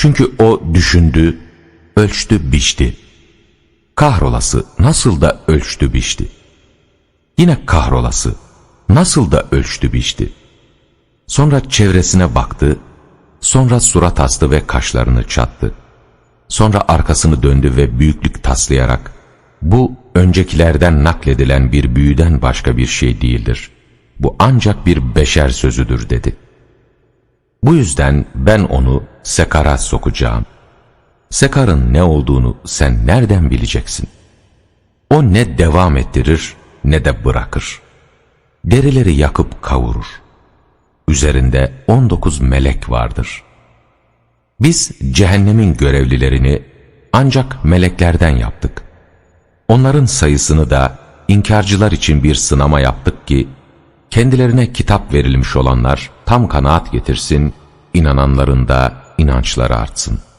Çünkü o düşündü, ölçtü, biçti. Kahrolası nasıl da ölçtü, biçti. Yine kahrolası nasıl da ölçtü, biçti. Sonra çevresine baktı, sonra surat astı ve kaşlarını çattı. Sonra arkasını döndü ve büyüklük taslayarak, bu öncekilerden nakledilen bir büyüden başka bir şey değildir. Bu ancak bir beşer sözüdür dedi. Bu yüzden ben onu sekara sokacağım. Sekarın ne olduğunu sen nereden bileceksin? O ne devam ettirir ne de bırakır. Derileri yakıp kavurur. Üzerinde 19 melek vardır. Biz cehennemin görevlilerini ancak meleklerden yaptık. Onların sayısını da inkarcılar için bir sınama yaptık ki, kendilerine kitap verilmiş olanlar tam kanaat getirsin, inananların da inançları artsın.''